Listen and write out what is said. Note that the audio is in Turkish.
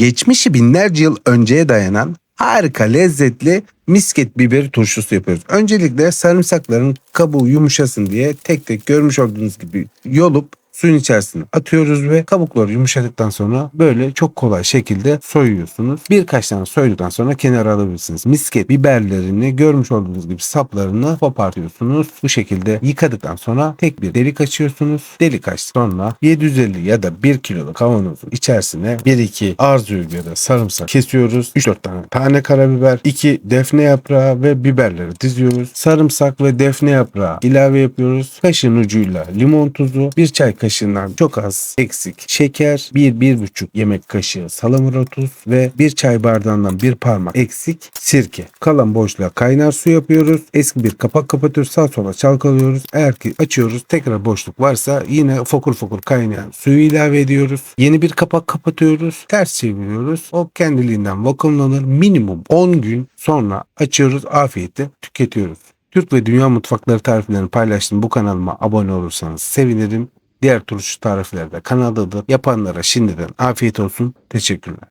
geçmişi binlerce yıl önceye dayanan harika lezzetli misket biberi turşusu yapıyoruz. Öncelikle sarımsakların kabuğu yumuşasın diye tek tek görmüş olduğunuz gibi yolup suyun içerisine atıyoruz ve kabukları yumuşadıktan sonra böyle çok kolay şekilde soyuyorsunuz. Birkaç tane soyduktan sonra kenara alabilirsiniz. Misket biberlerini görmüş olduğunuz gibi saplarını kopartıyorsunuz. Bu şekilde yıkadıktan sonra tek bir delik açıyorsunuz. Delik aç sonra 750 ya da 1 kiloluk kavanozun içerisine 1-2 arzuyu göre sarımsak kesiyoruz. 3-4 tane tane karabiber, 2 defne yaprağı ve biberleri diziyoruz. Sarımsak ve defne yaprağı ilave yapıyoruz. Kaşığın ucuyla limon tuzu, 1 çay kaşığından çok az eksik şeker, 1-1,5 yemek kaşığı salamura tuz ve 1 çay bardağından bir parmak eksik sirke. Kalan boşluğa kaynar su yapıyoruz. Eski bir kapak kapatıyoruz. Sağ sola çalkalıyoruz. Eğer ki açıyoruz tekrar boşluk varsa yine fokur fokur kaynayan suyu ilave ediyoruz. Yeni bir kapak kapatıyoruz. Ters çeviriyoruz. O kendiliğinden vakumlanır. Minimum 10 gün sonra açıyoruz. Afiyetle tüketiyoruz. Türk ve dünya mutfakları tariflerini paylaştığım bu kanalıma abone olursanız sevinirim. Diğer turşu tarifleri de kanaldadır. Yapanlara şimdiden afiyet olsun. Teşekkürler.